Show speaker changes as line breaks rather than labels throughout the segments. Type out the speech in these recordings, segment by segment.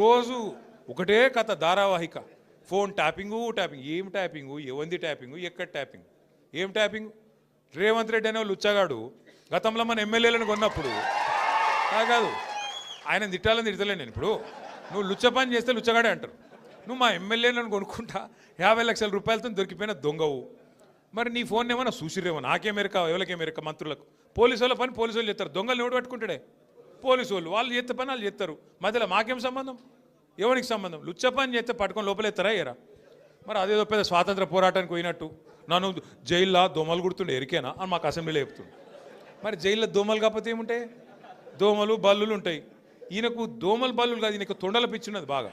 రోజు ఒకటే కథ ధారావాహిక. Phone tapping tapping. ఏం ట్యాపింగు? ఎవంది ట్యాపింగు? ఎక్కడ ట్యాపింగ్? ఏం ట్యాపింగ్? రేవంత్ రెడ్డి అనే లుచ్చగాడు గతంలో మన ఎమ్మెల్యేలను కొన్నప్పుడు కాదు ఆయన తిట్టాలని తిడతలే నేను ఇప్పుడు. నువ్వు లుచ్చ పని చేస్తే లుచ్చగాడే అంటారు. నువ్వు మా ఎమ్మెల్యేలను కొనుక్కుంటా యాభై లక్షల రూపాయలతో దొరికిపోయిన దొంగవు. మరి నీ ఫోన్ ఏమైనా చూసిరేమో నాకే ఎవరికి ఎవరికే మంత్రులకు. పోలీసు వాళ్ళ పని పోలీసు వాళ్ళు చెప్తారు దొంగలు ఎవడు పట్టుకుంటాడే. పోలీసు వాళ్ళు వాళ్ళు చేస్తే పని వాళ్ళు చేస్తారు మధ్యలో మాకేం సంబంధం? ఎవరికి సంబంధం? లుచ్చ పని చేస్తే పట్టుకొని లోపలెత్తారా ఎరా మరి అదేదో పెద్ద స్వాతంత్ర పోరాటానికి పోయినట్టు. నన్ను జైల్లో దోమలు గుర్తుండే ఎరికేనా? అని మాకు అసెంబ్లీలో చెప్తుండే. మరి జైల్లో దోమలు కాకపోతే ఏముంటాయి? దోమలు బల్లులు ఉంటాయి. ఈయనకు దోమలు బల్లులు కాదు ఈయనకు తొండల పిచ్చున్నది బాగా.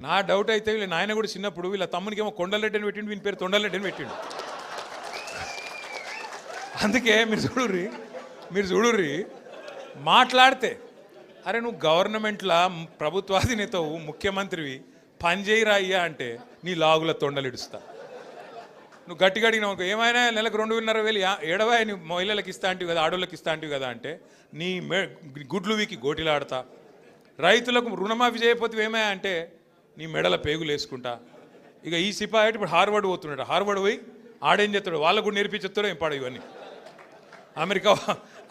నా డౌట్ అయితే వీళ్ళ నాయన కూడా చిన్నప్పుడు వీళ్ళ తమ్మునికి ఏమో కొండలరెడ్డి పెట్టిండు వీని పేరు తొండలరెడ్డి పెట్టిండు. అందుకే మీరు చూడుర్రి మీరు చూడుర్రి మాట్లాడితే అరే నువ్వు గవర్నమెంట్లా ప్రభుత్వాధినేతవు ముఖ్యమంత్రివి పనిచేయిరా అయ్యా అంటే నీ లాగుల తొండలిడుస్తా నువ్వు గట్టిగా అడిగినావు ఏమైనా నెలకు రెండున్నర వేలు యా- ఏడవా నీ మహిళలకు ఇస్తా అంటివి కదా ఆడోళ్ళకి ఇస్తా అంటివి కదా అంటే నీ మె గుడ్లు వీకి గోటిలాడతా. రైతులకు రుణమాఫీ చేయకపోతే ఏమయ్యా అంటే నీ మెడల పేగులు వేసుకుంటా. ఇక ఈ సిపాయి ఇప్పుడు హార్వర్డ్ పోతున్నాడు. హార్వర్డ్ పోయి ఆడేం చేస్తాడు? వాళ్ళకు కూడా నేర్పించేస్తాడో ఏం పాడు ఇవన్నీ. అమెరికా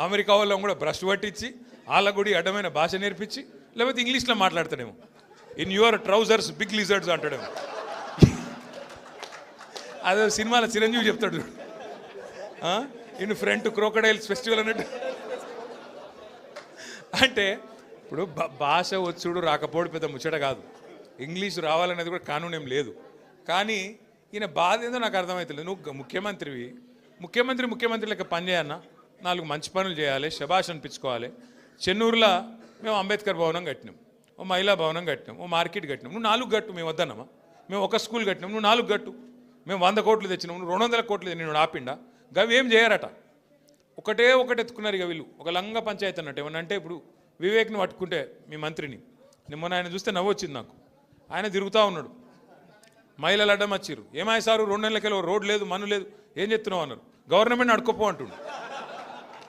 అమెరికా వాళ్ళని కూడా బ్రష్ పట్టించి వాళ్ళకు కూడా అడ్డమైన భాష నేర్పించి లేకపోతే ఇంగ్లీష్లో మాట్లాడతాడేమో. In your trousers big lizards అంటాడేమో. అదే సినిమాలో చిరంజీవి చెప్తాడు ఇన్ ఫ్రంట్ క్రోకడైల్స్ ఫెస్టివల్ అన్నట్టు. అంటే ఇప్పుడు భాష వచ్చుడు రాకపోవడం పెద్ద ముచ్చట కాదు. ఇంగ్లీష్ రావాలనేది కూడా కానూనేం లేదు. కానీ ఈయన బాధ ఏందో నాకు అర్థమవుతలేదు నువ్వు ముఖ్యమంత్రివి. ముఖ్యమంత్రి ముఖ్యమంత్రి లెక్క పని చేయన్నా? నాలుగు మంచి పనులు చేయాలి శబాష్ అనిపించుకోవాలి. చెన్నూరులో మేము అంబేద్కర్ భవనం కట్టినాం ఓ మహిళా భవనం కట్టినాం ఓ మార్కెట్ కట్టినాం. నువ్వు నాలుగు గట్టు మేము వద్దన్నమా? మేము ఒక స్కూల్ కట్టినాం నువ్వు నాలుగు గట్టు మేము వంద కోట్లు తెచ్చినాం నువ్వు రెండు వందల కోట్లు నేను ఆపిండా? గవి ఏం చేయరట? ఒకటే ఒకటి ఎత్తుకున్నారు ఇక వీళ్ళు. ఒక లంగ పంచాయతీ అన్నట్టు ఏమన్నా అంటే ఇప్పుడు వివేక్ని పట్టుకుంటే మీ మంత్రిని. నిమ్మన్న ఆయన చూస్తే నవ్వు వచ్చింది నాకు. ఆయన తిరుగుతూ ఉన్నాడు. మహిళలు అడ్డం వచ్చిర్రు. ఏమాయి సారు రెండు నెలలకెళ్ళి రోడ్ లేదు మను లేదు. ఏం చెప్తున్నావు అన్నారు. గవర్నమెంట్ అడుకోపో అంటుండు.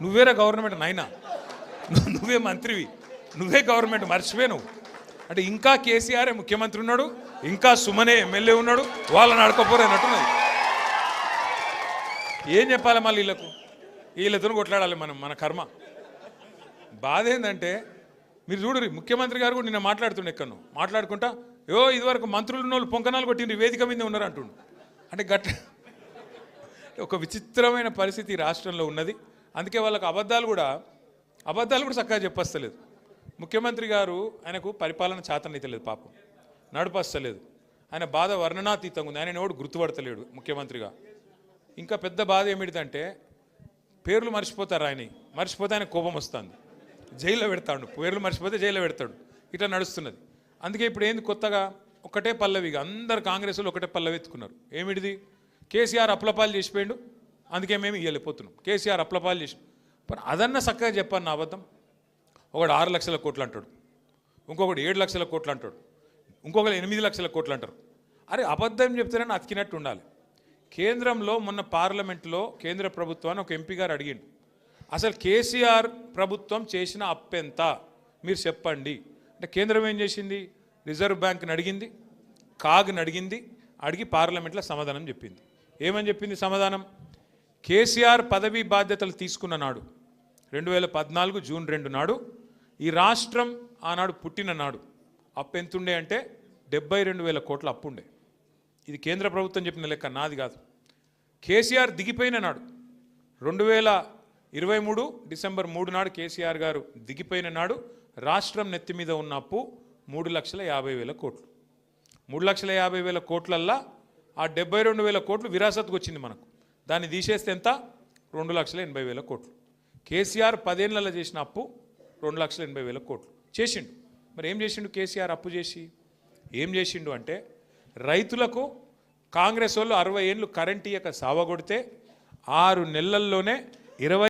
నువ్వేరా గవర్నమెంట్ నాయనా? నువ్వు- నువ్వే మంత్రివి. నువ్వే గవర్నమెంట్ మర్చిపోయి నువ్వు. అంటే ఇంకా కేసీఆర్ ముఖ్యమంత్రి ఉన్నాడు ఇంకా సుమనే ఎమ్మెల్యే ఉన్నాడు వాళ్ళని అడకపోరు అన్నట్టున్నది ఏం చెప్పాలి మళ్ళీ వీళ్ళకు? వీళ్ళతో కొట్లాడాలి మనం మన కర్మ. బాధ ఏంటంటే మీరు చూడరు ముఖ్యమంత్రి గారు కూడా నిన్న మాట్లాడుతుండే ఎక్కడో మాట్లాడుకుంటా యో ఇదివరకు మంత్రులు ఉన్న వాళ్ళు పొంకనాలు కొట్టిండ్రు వేదిక మీద ఉన్నారు అంటుండు అంటే గట్ట ఒక విచిత్రమైన పరిస్థితి రాష్ట్రంలో ఉన్నది. అందుకే వాళ్ళకి అబద్ధాలు కూడా అబద్ధాలు కూడా చక్కగా చెప్పస్తలేదు. ముఖ్యమంత్రి గారు ఆయనకు పరిపాలన చాతనైతలేదు పాపం. నడుపస్తలేదు ఆయన బాధ వర్ణనాతీతంగా ఉంది. ఆయన ఎవడు గుర్తుపడతలేడు ముఖ్యమంత్రిగా. ఇంకా పెద్ద బాధ ఏమిటిదంటే పేర్లు మర్చిపోతారు ఆయన మర్చిపోతే ఆయన కోపం వస్తుంది. జైల్లో పెడతాడు. పేర్లు మర్చిపోతే జైల్లో పెడతాడు. ఇట్లా నడుస్తున్నది. అందుకే ఇప్పుడు ఏంది కొత్తగా? ఒకటే పల్లవిగా. అందరు కాంగ్రెస్లో ఒకటే పల్లవి ఎత్తుకున్నారు. ఏమిటిది? కేసీఆర్ అప్లపాలు చేసిపోయిండు. అందుకే మేము ఇవ్వలేకపోతున్నాం కేసీఆర్ అప్లపాలు చేసి మరి అదన్నా చక్కగా చెప్పాను నా అబద్ధం? ఒకడు ఆరు లక్షల కోట్లు అంటాడు. ఇంకొకటి ఏడు లక్షల కోట్లు అంటాడు. ఇంకొకరు ఎనిమిది లక్షల కోట్లు అంటారు. అరే అబద్ధం చెప్తేనే అతికినట్టు ఉండాలి. కేంద్రంలో మొన్న పార్లమెంట్లో కేంద్ర ప్రభుత్వాన్ని ఒక ఎంపీ గారు అడిగిండు. అసలు కేసీఆర్ ప్రభుత్వం చేసిన అప్పెంత మీరు చెప్పండి. అంటే కేంద్రం ఏం చేసింది? రిజర్వ్ బ్యాంక్ని అడిగింది కాగ్ని అడిగింది అడిగి పార్లమెంట్లో సమాధానం చెప్పింది. ఏమని చెప్పింది సమాధానం? కేసీఆర్ పదవీ బాధ్యతలు తీసుకున్న నాడు రెండు వేల పద్నాలుగు జూన్ రెండు నాడు ఈ రాష్ట్రం ఆనాడు పుట్టిన నాడు అప్పు ఎంతుండే అంటే డెబ్బై రెండు వేల కోట్ల అప్పుండే. ఇది కేంద్ర ప్రభుత్వం చెప్పిన లెక్క నాది కాదు. కేసీఆర్ దిగిపోయిన నాడు రెండు వేల ఇరవై మూడు డిసెంబర్ మూడు నాడు కేసీఆర్ గారు దిగిపోయిన నాడు రాష్ట్రం నెత్తి మీద ఉన్న అప్పు మూడు లక్షల యాభై వేల కోట్లు. మూడు లక్షల యాభై వేల కోట్లల్లా ఆ డెబ్బై రెండు వేల కోట్లు విరాసత్కు వచ్చింది మనకు. దాన్ని తీసేస్తే ఎంత? రెండు లక్షల ఎనభై వేల కోట్లు. కేసీఆర్ పదేళ్ళలో చేసిన అప్పు రెండు లక్షల ఎనభై వేల కోట్లు. చేసిండు. మరి ఏం చేసిండు కేసీఆర్ అప్పు చేసి? ఏం చేసిండు అంటే రైతులకు కాంగ్రెస్ వాళ్ళు అరవై ఏళ్ళు కరెంట్ ఇయ్యక సావగొడితే ఆరు నెలల్లోనే ఇరవై